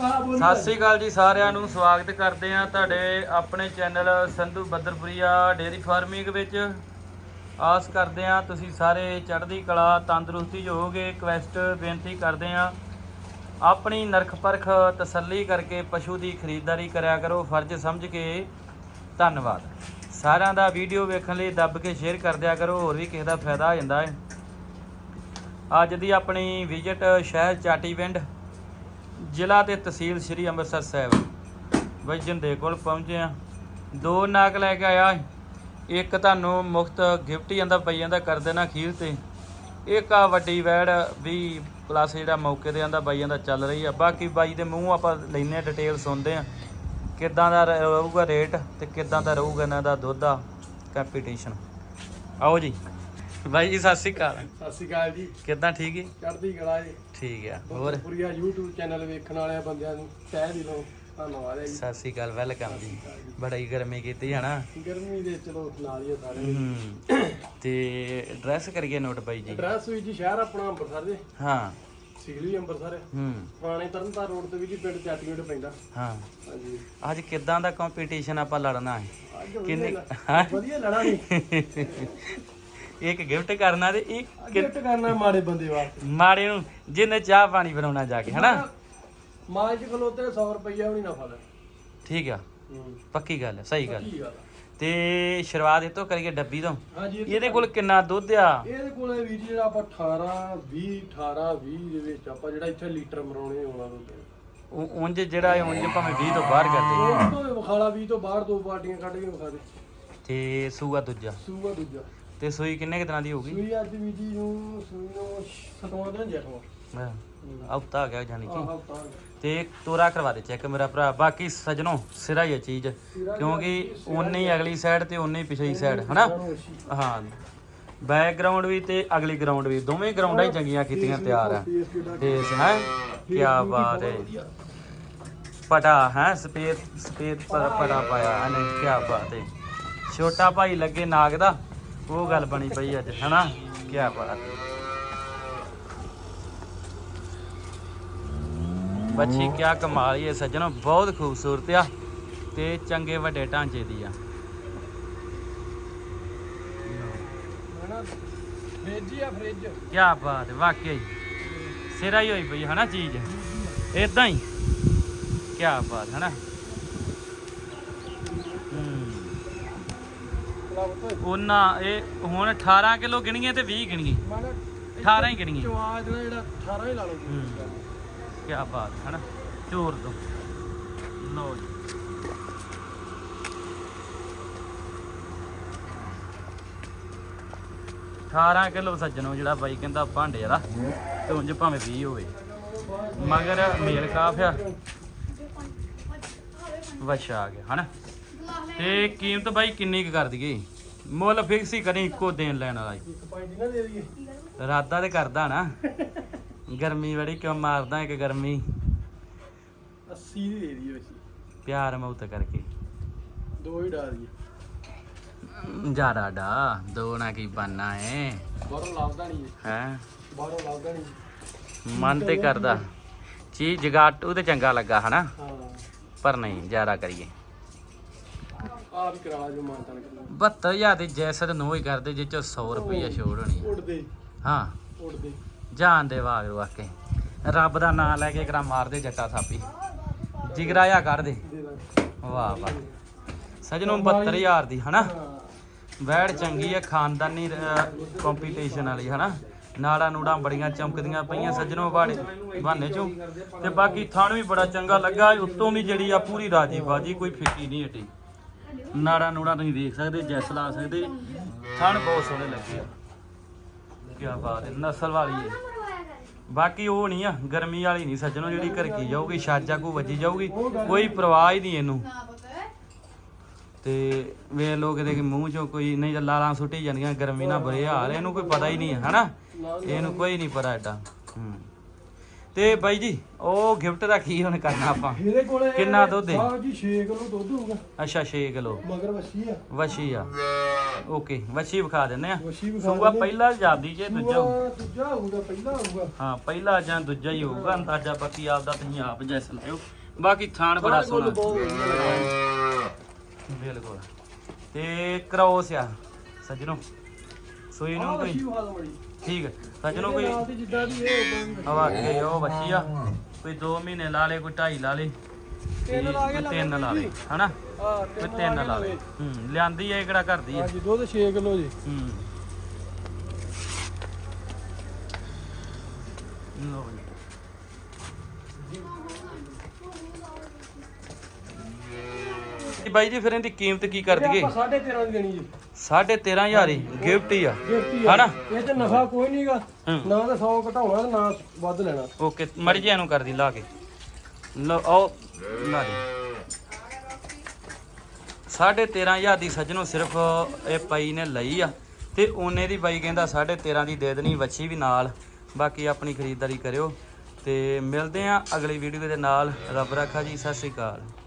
ਸਤਿ ਸ੍ਰੀ ਅਕਾਲ ਜੀ ਸਾਰਿਆਂ ਨੂੰ, ਸਵਾਗਤ ਕਰਦੇ ਆ ਤੁਹਾਡੇ ਆਪਣੇ channel Sandhu Baddarpuria dairy farming ਵਿੱਚ। ਆਸ ਕਰਦੇ ਆ ਤੁਸੀਂ ਸਾਰੇ ਚੜ੍ਹਦੀ ਕਲਾ, ਤੰਦਰੁਸਤੀ 'ਚ ਹੋਵੋਗੇ। ਕੁਐਸਟ ਬੇਨਤੀ ਕਰਦੇ ਆ ਆਪਣੀ ਨਰਖ ਪਰਖ ਤਸੱਲੀ ਕਰਕੇ ਪਸ਼ੂ ਦੀ ਖਰੀਦਦਾਰੀ ਕਰਿਆ ਕਰੋ। ਫਰਜ਼ ਸਮਝ ਕੇ ਧੰਨਵਾਦ। ਸਾਰਿਆਂ ਦਾ ਵੀਡੀਓ ਵੇਖਣ ਲਈ ਦੱਬ ਕੇ ਸ਼ੇਅਰ ਕਰ ਦਿਆ ਕਰੋ, ਹੋਰ ਵੀ ਕਿਸੇ ਦਾ ਫਾਇਦਾ ਹੋ ਜਾਂਦਾ ਹੈ। ਅੱਜ ਦੀ ਆਪਣੀ ਵਿਜ਼ਿਟ ਸ਼ਹਿਰ ਚਾਟੀਵਿੰਡ ਜ਼ਿਲ੍ਹਾ ਤੇ ਤਹਿਸੀਲ ਸ੍ਰੀ ਅੰਮ੍ਰਿਤਸਰ ਸਾਹਿਬ। ਬਈ ਜਿੰਦੇ ਕੋਲ ਪਹੁੰਚੇ ਆ। ਦੋ ਨਾਗ ਲੈ ਕੇ ਆਇਆ ਇੱਕ ਤੁਹਾਨੂੰ ਮੁਫਤ ਗਿਫਟ ਜਾਂਦਾ ਪਈ ਜਾਂਦਾ ਕਰ ਦੇਣਾ ਖੀਰ ਤੇ। ਇੱਕ ਆ ਵੱਡੀ ਵੈੜ ਵੀ ਪਲੱਸ ਜਿਹੜਾ ਮੌਕੇ ਤੇ ਆਂਦਾ ਬਾਈ ਜਾਂਦਾ ਚੱਲ ਰਹੀ ਆ। ਬਾਕੀ ਬਾਈ ਦੇ ਮੂੰਹ ਆਪਾਂ ਲੈਨੇ ਆ ਡਿਟੇਲ ਸੁਣਦੇ ਆ। ਕਿੱਦਾਂ ਦਾ ਰਹੂਗਾ ਰੇਟ ਤੇ ਕਿੱਦਾਂ ਦਾ ਰਹੂਗਾ ਇਹਨਾਂ ਦਾ ਦੁੱਧ ਦਾ ਕੰਪੀਟੀਸ਼ਨ ਆਓ ਜੀ। ਬਾਈ ਜੀ ਸਤਿ ਸ਼੍ਰੀ ਅਕਾਲ। ਸਤਿ ਸ਼੍ਰੀ ਅਕਾਲ ਜੀ। ਕਿੱਦਾਂ ਠੀਕ ਹੈ ਚੜ੍ਹਦੀ ਕਲਾ ਜੀ। ਠੀਕ ਆ ਹੋਰ? ਪੂਰੀਆ YouTube ਚੈਨਲ ਵੇਖਣ ਵਾਲਿਆਂ ਬੰਦਿਆਂ ਨੂੰ ਤਹਿ ਦਿਲੋਂ ਧੰਨਵਾਦ ਹੈ ਜੀ। ਸਤਿ ਸ਼੍ਰੀ ਅਕਾਲ ਵੈਲਕਮ ਜੀ। ਬੜੀ ਗਰਮੀ ਕੀਤੀ ਹੈ ਨਾ? ਗਰਮੀ ਦੇ ਚਲੋ ਨਾਲ ਹੀ ਆ ਸਾਰੇ। ਤੇ ਐਡਰੈਸ ਕਰੀਏ ਨੋਟ ਬਾਈ ਜੀ? ਐਡਰੈਸ ਵੀ ਜੀ ਸ਼ਹਿਰ ਆਪਣਾ ਅੰਮ੍ਰਿਤਸਰ ਦੇ। ਹਾਂ। ਸਿਗਲੀ ਅੰਮ੍ਰਿਤਸਰ। ਹੂੰ। ਪੁਰਾਣੇ ਤਰਨਤਾਰ ਰੋਡ ਤੇ ਵੀ ਜੀ ਪਿੰਡ ਚਾਟੀਵਿੰਡ ਪੈਂਦਾ। ਹਾਂ। ਹਾਂਜੀ। ਅੱਜ ਕਿੱਦਾਂ ਦਾ ਕੰਪੀਟੀਸ਼ਨ ਆਪਾਂ ਲੜਨਾ ਹੈ? ਕਿੰਨੇ ਵਧੀਆ ਹਾਂ? ਵਧੀਆ ਲੜਾ ਨਹੀਂ ਇੱਕ ਗਿਫਟ ਕਰਨਾ ਤੇ ਇੱਕ ਗਿਫਟ ਕਰਨਾ ਮਾੜੇ ਬੰਦੇ ਵਾਸਤੇ। ਮਾੜੇ ਨੂੰ ਜਿਹਨੇ ਚਾਹ ਪਾਣੀ ਬਣਾਉਣਾ ਜਾ ਕੇ ਹਨਾ? ਮਾਂ ਚ ਖਲੋਤੇ 100 ਰੁਪਈਆ ਵੀ ਨਾ ਫੜ ਠੀਕ ਆ। ਪੱਕੀ ਗੱਲ ਹੈ ਸਹੀ ਗੱਲ? ਤੇ ਸ਼ੁਰੂਆਤ ਇਹ ਤੋਂ ਕਰੀਏ ਡੱਬੀ ਤੋਂ। ਇਹਦੇ ਕੋਲ ਕਿੰਨਾ ਦੁੱਧ ਆ? ਇਹਦੇ ਕੋਲੇ ਜੀ ਜਿਹੜਾ ਆਪਾਂ 18 20 18 20 ਦੇ ਵਿੱਚ ਆਪਾਂ ਜਿਹੜਾ ਇੱਥੇ ਲੀਟਰ ਮਰਾਉਣੇ ਆਉਣਾ ਦੁੱਧ ਉਹ ਉਂਝ ਜਿਹੜਾ ਹੈ ਉਂਝ ਭਾਵੇਂ 20 ਤੋਂ ਬਾਹਰ ਕਰਦੇ ਉਹ ਤੋਂ ਵੀ ਵਿਖਾਲਾ 20 ਤੋਂ ਬਾਹਰ ਦੋ ਬਾਟੀਆਂ ਕੱਢ ਕੇ ਵਿਖਾ ਦੇ। ਤੇ ਸੂਆ ਦੂਜਾ। ਸੂਆ ਦੂਜਾ। ਤੇ ਸੂਈ ਕਿੰਨੇ ਕੁ ਦਿਨਾਂ ਦੀ ਹੋਊਗੀ ਸੂਈ ਅੱਜ ਵੀ ਜੀ ਨੂੰ ਸੂਈ ਨੂੰ ਸਤਵਾਂ ਦਿਨ ਜੇਠਵਾ ਹਫਤਾ ਆ ਗਿਆ ਜਾਨੀ ਕਿ। ਹਫਤਾ ਤੇ ਤੋਰਾ ਕਰਵਾ ਦੇ ਚੈੱਕ ਮੇਰਾ ਭਰਾ। ਬਾਕੀ ਸਜਣੋ ਸਿਰਾ ਹੀ ਹੈ ਚੀਜ਼ ਕਿਉਂਕਿ ਉਨੇ ਹੀ ਅਗਲੀ ਸਾਈਡ ਤੇ ਉਨੇ ਹੀ ਪਿਛਲੀ ਸਾਈਡ ਹਨਾ ਹਾਂ। ਬੈਕਗ੍ਰਾਉਂਡ ਵੀ ਤੇ ਅਗਲੀ ਗਰਾਊਂਡ ਵੀ ਦੋਵੇਂ ਗਰਾਊਂਡਾਂ ਹੀ ਚੰਗੀਆਂ ਕੀਤੀਆਂ ਤਿਆਰ ਆ। ਤੇ ਹੈ? ਕੀ ਬਾਤ ਹੈ। ਪਟਾ ਹੈ? ਸਪੇਦ ਸਪੇਦ ਪਰ ਪਟਾ ਪਾਇਆ ਇਹਨੇ ਕੀ ਬਾਤ ਹੈ। ਛੋਟਾ ਭਾਈ ਲੱਗੇ ਨਾਗ ਦਾ। ਉਹ ਗੱਲ ਬਣੀ ਪਈ ਅੱਜ ਹਨਾ? ਕੀ ਬਾਤ ਬੱਚੀ ਕਿਆ ਕਮਾਲ ਹੀ ਹੈ ਸੱਜਣੋ ਬਹੁਤ ਖੂਬਸੂਰਤ ਆ ਤੇ ਚੰਗੇ ਵੱਡੇ ਢਾਂਚੇ ਦੀ ਆ। ਫ੍ਰਿਜ ਆ ਫ੍ਰਿਜ। ਬਾਤ ਹੀ ਸਿਰਾ ਹੀ ਹੋਈ ਪਈ ਹਨਾ ਚੀਜ਼? ਇਦਾਂ ਹੀ। ਕਿਆ ਬਾਤ ਹਨਾ ਹੂੰ ਕਲੱਬ ਤੋਂ ਉਹਨਾਂ ਇਹ ਹੁਣ 18 ਕਿਲੋ ਗਿਣੀਏ ਤੇ 20 ਗਿਣੀਏ। ਮਾਨਾ 18 ਹੀ ਗਿਣੀਏ। ਚਵਾਜ ਦਾ ਜਿਹੜਾ 18 ਹੀ ਲਾ ਲਓ। ਕਿਆ ਬਾਤ ਹੈ ਚੋਰ ਤੋਂ ਲਓ ਜੀ। ਅਠਾਰਾਂ ਕਿਲੋ ਸੱਜਣੋ ਜਿਹੜਾ ਬਾਈ ਕਹਿੰਦਾ ਭਾਂਡੇ ਵਾਲਾ ਤੇ ਉਂਝ ਭਾਵੇਂ 20 ਹੋਵੇ। ਮਗਰ ਮੇਲ ਕਾਫ ਆ। ਵਛਾ ਆ ਗਿਆ ਹਨਾ? ਤੇ ਕੀਮਤ ਬਾਈ ਕਿੰਨੀ ਕੁ ਕਰ ਦਈਏ? ਮੁੱਲ ਫਿਕਸ ਹੀ ਕਰੀ ਇੱਕੋ ਦੇਣ ਲੈਣ ਵਾਲਾ ਜੀ। ਨਾ ਦੇ ਦਈਏ। ਰਾਦਾ ਤੇ ਕਰਦਾ ਨਾ। ਗਰਮੀ ਬੜੀ ਕਿਉਂ ਮਾਰਦਾ ਇੱਕ ਗਰਮੀ? 80 ਦੀ ਦੇ ਦਈਏ ਅਸੀਂ ਪਿਆਰ ਮੌਤ ਕਰਕੇ। ਦੋ ਹੀ ਡਾ ਦਈਏ। ਜ਼ਿਆਦਾ ਡਾ ਦੋ ਨਾ ਕੀ ਬੰਨਾ ਏ। ਬਾਹਰੋਂ ਲੱਭਦਾ ਨਹੀਂ ਹੈ? ਬਾਹਰੋਂ ਲੱਭਦਾ ਨਹੀਂ ਮਨ ਤੇ ਕਰਦਾ। ਚੀਜ਼ ਜਗਾਟੂ ਤੇ ਚੰਗਾ ਲੱਗਾ ਹਨਾ? ਹਾਂ। ਪਰ ਨਹੀਂ ਜ਼ਿਆਦਾ ਕਰੀਏ। ਆ ਵੀ ਕਰਾ ਜੋ ਮਾਨਤਾ ਨੇ 72000 ਦੇ ਜੈਸਰ ਨੋ ਹੀ ਕਰਦੇ ਚੋਂ 100 ਰੁਪਈਆ ਛੋੜ ਹੋਣੀ ਉੱਡਦੇ। ਹਾਂ। ਉੱਡਦੇ। ਜਾਨ ਦੇ ਵਾਗ ਵਾਕੇ ਰੱਬ ਦਾ ਨਾਮ ਲੈ ਕੇ ਕਰਾ ਮਾਰਦੇ ਜੱਟਾ ਥਾਪੀ ਜਿਗਰਾਇਆ ਕੱਢ ਦੇ। ਵਾਹ ਵਾਹ। ਸਜਣੋਂ 72000 ਦੀ ਹਨਾ? ਹਾਂ। ਵੈੜ ਚੰਗੀ ਹੈ ਖਾਨਦਾਨੀ ਕੰਪੀਟੀਸ਼ਨ ਵਾਲੀ ਹਨਾ? ਨਾੜਾ ਨੂੜਾਂ ਬੜੀਆਂ ਚਮਕਦੀਆਂ ਪਈਆਂ ਸੱਜਣੋਂ ਬਾੜੇ ਬਹਾਨੇ ਚੋਂ। ਤੇ ਬਾਕੀ ਥਣ ਵੀ ਬੜਾ ਚੰਗਾ ਲੱਗਾ ਉੱਤੋਂ ਵੀ ਜਿਹੜੀ ਆ ਪੂਰੀ ਰਾਜੀ ਬਾਜੀ ਕੋਈ ਫਿੱਕੀ ਨਹੀਂ ਹਟੀ। ਨਾੜਾ ਨੂੜਾ ਤੁਸੀਂ ਦੇਖ ਸਕਦੇ, ਜੈਸ ਲਾ ਸਕਦੇ। ਥਣ ਬਹੁਤ ਸੋਹਣੇ ਲੱਗੇ ਆ। ਕੀ ਬਾਤ ਹੈ, ਨਸਲ ਵਾਲੀ ਹੈ। ਬਾਕੀ ਉਹ ਨਹੀਂ ਆ, ਗਰਮੀ ਵਾਲੀ ਨਹੀਂ, ਸੱਜਣੋ ਜਿਹੜੀ ਘਰ ਜਾਊਗੀ, ਛਾਜਾ ਕੋ ਵੱਜੀ ਜਾਊਗੀ, ਕੋਈ ਪਰਵਾਹ ਹੀ ਨਹੀਂ ਇਹਨੂੰ। ਤੇ ਵੇ ਲੋਕ ਇਹਦੇ ਕਿ ਮੂੰਹ ਚੋਂ ਕੋਈ, ਨਹੀਂ ਤਾਂ ਲਾਲਾਂ ਸੁੱਟੀ ਜਾਂਦੀਆਂ, ਗਰਮੀ ਨਾਲ ਬੁਰੇ ਹਾਲ ਇਹਨੂੰ ਕੋਈ ਪਤਾ ਹੀ ਨਹੀਂ ਹੈ ਹਨਾ? ਇਹਨੂੰ ਕੋਈ ਨਹੀਂ ਪਤਾ ਐਡਾ ਹੂੰ। ਤੇ ਬਾਈ ਜੀ ਉਹ ਗਿਫਟ ਦਾ ਕੀ ਹੁਣ ਕਰਨਾ ਆਪਾਂ? ਇਹਦੇ ਕੋਲੇ ਕਿੰਨਾ ਦੁੱਧ ਹੈ? ਸਾਹਿਬ ਜੀ 6 ਕਿਲੋ ਦੁੱਧ ਹੋਊਗਾ। ਅੱਛਾ 6 ਕਿਲੋ। ਮਗਰ ਵੱਛੀ ਆ। ਵਸ਼ੀ ਆ। ਓਕੇ ਵਸ਼ੀ ਵਿਖਾ ਦਿੰਨੇ ਆ। ਵੱਛੀ ਸੂਆ। ਪਹਿਲਾ ਜਾਦੀ ਜੇ ਦੂਜਾ ਦੂਜਾ ਹੋਊਗਾ ਪਹਿਲਾ ਹੋਊਗਾ। ਹਾਂ ਪਹਿਲਾ ਜਾਂ ਦੂਜਾ ਹੀ ਹੋਊਗਾ। ਅੰਦਾਜ਼ਾ ਬਾਕੀ ਆਪਦਾ ਤੁਸੀਂ ਆਪ ਜੈਸ ਲਾਇਓ ਬਾਕੀ ਥਾਣ ਬੜਾ ਸੋਹਣਾ। ਬਿਲਕੁਲ। ਤੇ ਕ੍ਰੋਸ ਆ। ਸੱਜਣੋ ਸੂਈ ਨੂੰ ਕੋਈ ਠੀਕ ਹੈ। ਸੱਜਣੋ ਕੋਈ ਜਿੱਦਾਂ ਇਹ ਹਵਾ ਕੇ ਉਹ ਬੱਚੀ ਆ। ਕੋਈ 2 ਮਹੀਨੇ ਲਾ ਲੇ ਕੋਈ 2.5 ਲਾ ਲੇ ਤਿੰਨ ਲਾ ਕੇ ਕੋਈ ਤਿੰਨ ਲਾ ਲੇ ਹਨਾ? ਹਾਂ ਤਿੰਨ ਲਾ ਲੇ ਹੂੰ ਲਿਆਂਦੀ ਐ ਕਿਹੜਾ ਘਰ ਦੀ ਆ? ਹਾਂਜੀ ਦੁੱਧ 6 ਕਿਲੋ ਜੀ। ਹੂੰ। ਲਓ ਜੀ। ਜੀ ਬਾਈ ਜੀ ਫਿਰ ਇਹਦੀ ਕੀਮਤ ਕੀ ਕਰ ਦਈਏ ਆਪਾਂ 13.5 ਦੀ ਦੇਣੀ ਜੀ। 13500 ਹੀ ਗਿਫਟ ਹੀ ਆ। ਗਿਫਟੀ ਹਨਾ? ਇਹ ਤੇ ਨਫਾ ਕੋਈ ਨਹੀਂਗਾ ਹੂੰ। ਨਾ ਤਾਂ 100 ਘਟਾਉਣਾ ਤੇ ਨਾ ਵੱਧ ਲੈਣਾ। ਓਕੇ ਮੜੀ ਜਿਹਾ ਨੂੰ ਕਰਦੀ ਲਾ ਕੇ। ਲਓ ਆਓ ਲਾ ਦੇ। ਸਾਢੇ 13000 ਦੀ ਸੱਜਣੋ ਸਿਰਫ ਇਹ ਪਈ ਨੇ ਲਈ ਆ। ਤੇ ਉਹਨੇ ਦੀ ਬਾਈ ਕਹਿੰਦਾ ਸਾਢੇ 13 ਦੀ ਦੇ ਦੇਣੀ ਵੱਛੀ ਵੀ ਨਾਲ। ਬਾਕੀ ਆਪਣੀ ਖਰੀਦਦਾਰੀ ਕਰਿਓ। ਤੇ ਮਿਲਦੇ ਆ ਅਗਲੀ ਵੀਡੀਓ ਦੇ ਨਾਲ। ਰੱਬ ਰਾਖਾ ਜੀ ਸਤਿ ਸ੍ਰੀ ਅਕਾਲ।